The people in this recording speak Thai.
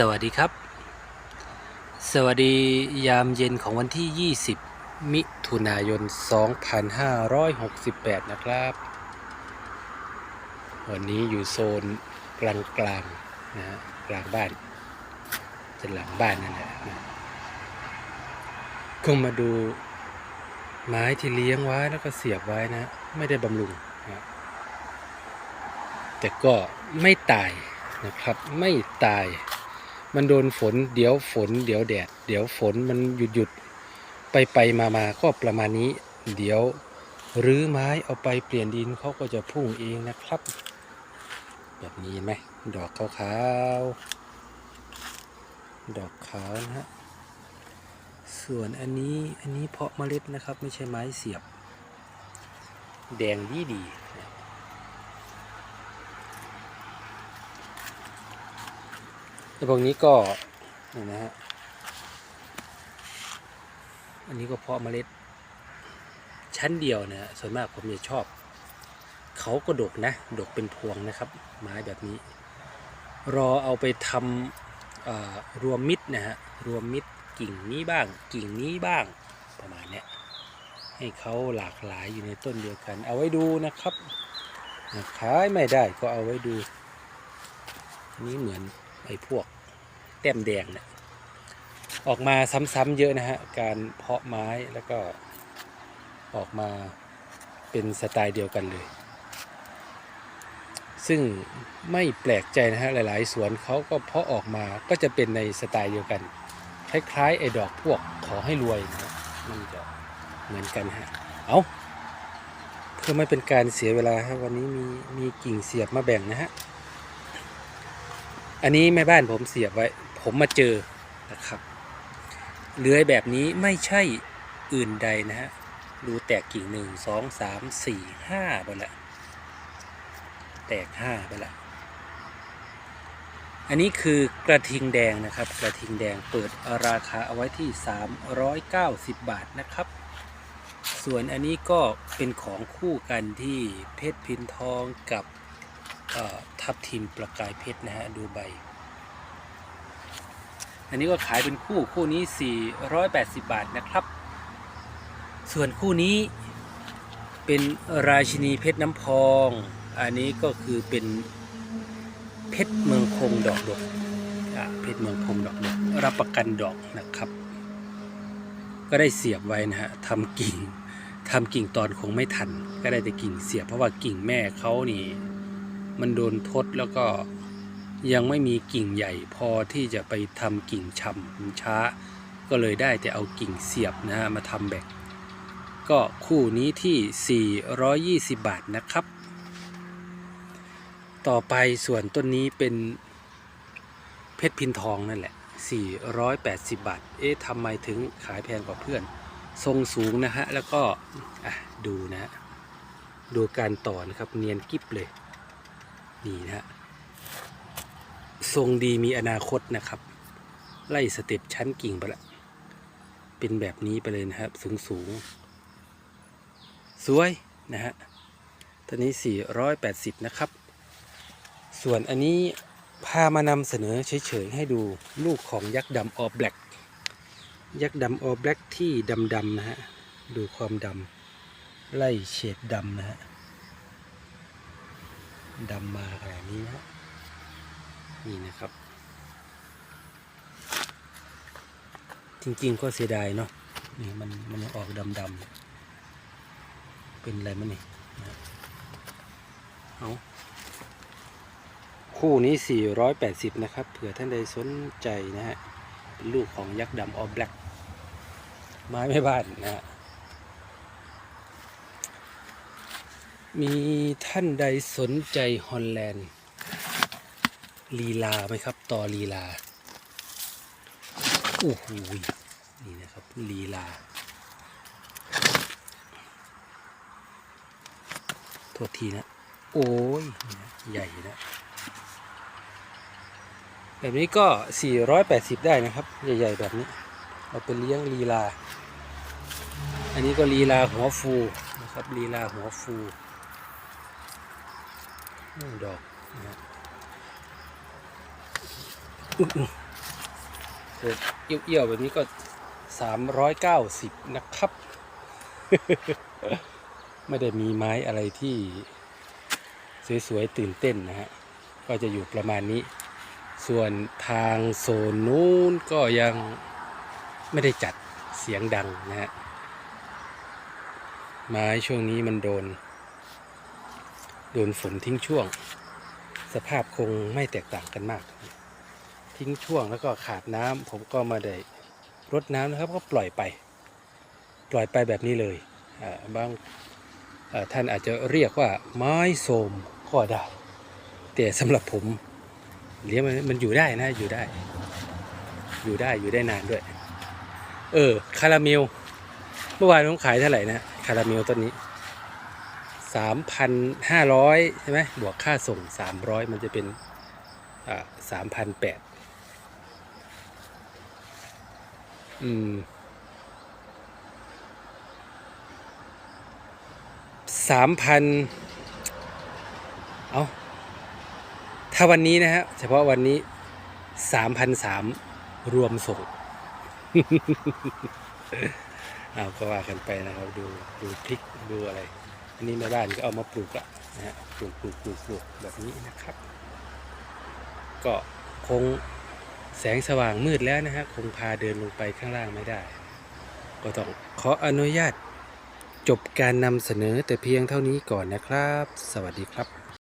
สวัสดีครับ สวัสดียามเย็นของวันที่ 20 มิถุนายน 2568 นะครับ วันนี้อยู่โซนกลางกลางนะฮะกลางบ้านจะหลังบ้านนั่นแหละนะก็มาดูไม้ที่เลี้ยงไว้แล้วก็เสียบไว้นะ ไม่ได้บำรุงนะแต่ก็ไม่ตายนะครับ ไม่ตาย มันโดนฝนเดี๋ยวฝน เดี๋ยวแดด เดี๋ยวฝนมันหยุดหยุดไปไปมามาก็ประมาณนี้ เดี๋ยวรื้อไม้เอาไปเปลี่ยนดินเขาก็จะพุ่งเองนะครับ แบบนี้ไหมดอกขาวๆดอกขาวนะฮะส่วนอันนี้อันนี้เพาะเมล็ดนะครับ ไม่ใช่ไม้เสียบ แดงดีดีๆนะ แต่พวกนี้ก็นี่นะฮะอันนี้ก็เพาะเมล็ด ชั้นเดียวนะส่วนมากผมจะชอบ เขาก็ดกนะ ดกเป็นพวงนะครับ ไม้แบบนี้ รอเอาไปทำรวมมิตรนะฮะรวมมิตรกิ่งนี้บ้าง กิ่งนี้บ้างประมาณเนี้ยให้เขาหลากหลายอยู่ในต้นเดียวกัน เอาไว้ดูนะครับขายไม่ได้ก็เอาไว้ดู อันนี้เหมือน ไอ้พวกแต้มแดงเนะี่ยออกมาซ้ำๆเยอะนะฮะ การเพาะไม้แล้วก็ออกมาเป็นสไตล์เดียวกันเลย ซึ่งไม่แปลกใจนะฮะ หลายๆ สวนเขาก็เพาะออกมาก็จะเป็นในสไตล์เดียวกัน คล้ายๆ ไอ้ดอกพวกขอให้รวยนะฮะมันจะเหมือนกันฮะ เอาเพื่อไม่เป็นการเสียเวลาฮะวันนี้มีมีกิ่งเสียบมาแบ่งนะฮะ อันนี้แม่บ้านผมเสียบไว้ ผมมาเจอนะครับเลื้อยแบบนี้ไม่ใช่อื่นใดนะฮะดูแตกกิ่งหนึ่งสองสามสี่ห้าไปละแตกห้าไปละอันนี้คือกระทิงแดงนะครับ กระทิงแดงเปิดราคาเอาไว้ที่ 390 บาทนะครับ ส่วนอันนี้ก็เป็นของคู่กันที่เพชรพินทองกับ ทับทิมประกายเพชรนะฮะดูใบ อันนี้ก็ขายเป็นคู่คู่นี้ 480 บาทนะครับ ส่วนคู่นี้เป็นราชินีเพชรน้ำพอง อันนี้ก็คือเป็นเพชรเมืองคงดอกดกอะเพชรเมืองคงดอกดกรับประกันดอกนะครับ ก็ได้เสียบไว้นะฮะทำกิ่งทำกิ่งตอนคงไม่ทัน ก็ได้แต่กิ่งเสียบเพราะว่ากิ่งแม่เขานี่ มันโดนทดแล้วก็ยังไม่มีกิ่งใหญ่พอที่จะไปทำกิ่งชำมันช้า ก็เลยได้แต่เอากิ่งเสียบนะฮะมาทำแบกก็คู่นี้ที่ 420 บาทนะครับ ต่อไปส่วนต้นนี้เป็นเพชรพินทองนั่นแหละ 480 บาท เอ๊ะทำไมถึงขายแพงกว่าเพื่อน ทรงสูงนะฮะ แล้วก็อะดูนะฮะดูการต่อนะครับ เนียนกิบเลย นี่นะทรงดีมีอนาคตนะครับ ไล่สเต็ปชั้นกิ่งไปละ เป็นแบบนี้ไปเลยนะครับ สูงสูงสวยนะฮะตอนนี้ 480 นะครับ ส่วนอันนี้พามานำเสนอเฉยๆ ให้ดูลูกของยักษ์ดำออแบล็กยักษ์ดำออแบล็กที่ดำๆนะฮะ ดูความดำไล่เฉดดำนะฮะ ดำมาขนาดนี้นะนี่นะครับ จริงๆก็เสียดายเนาะนี่มันมันยังออกดำๆเป็นอะไรมั้งนี่เอาคู่นี้ 480 นะครับ เผื่อท่านใดสนใจนะฮะลูกของยักษ์ดำออแบล็กไม้ไม่บ้านนะฮะ มีท่านใดสนใจฮอลแลนด์ลีลาไหมครับ ต่อลีลาโอ้โหนี่นะครับลีลา โทษทีนะ โอ้ย ใหญ่นะ แบบนี้ก็ 480 ได้นะครับ ใหญ่ ๆ แบบนี้ เอาไปเลี้ยงลีลา อันนี้ก็ลีลาหัวฟูนะครับลีลาหัวฟู ดอกนะฮะเอี้ยวๆแบบนี้ก็สามร้อยเก้าสิบนะครับ ไม่ได้มีไม้อะไรที่สวยๆตื่นเต้นนะฮะ ก็จะอยู่ประมาณนี้ ส่วนทางโซนนู้นก็ยังไม่ได้จัดเสียงดังนะฮะ ไม้ช่วงนี้มันโดน โดนฝนทิ้งช่วง สภาพคงไม่แตกต่างกันมาก ทิ้งช่วงแล้วก็ขาดน้ำผมก็มาได้รดน้ำนะครับก็ปล่อยไป ปล่อยไปแบบนี้เลยบางท่านอาจจะเรียกว่าไม้โสมก็ได้ แต่สำหรับผมเลี้ยงมันมันอยู่ได้นะอยู่ได้ อยู่ได้อยู่ได้นานด้วย เออคาราเมลเมื่อวานผมขายเท่าไหร่นะคาราเมลต้นนี้ สามพันห้าร้อยใช่ไหมบวกค่าส่งสามร้อยมันจะเป็นอ่าสามพันแปดอืมสามพันเอาถ้าวันนี้นะฮะ เฉพาะวันนี้สามพันสามรวมส่งเอาก็ว่ากันไปนะครับ ดูดูพริกดูอะไร อันนี้แม่บ้านก็เอามาปลูกละนะฮะปลูกปลูกปลูกปลูกแบบนี้นะครับ ก็คงแสงสว่างมืดแล้วนะฮะคงพาเดินลงไปข้างล่างไม่ได้ ก็ต้องขออนุญาตจบการนำเสนอแต่เพียงเท่านี้ก่อนนะครับ สวัสดีครับ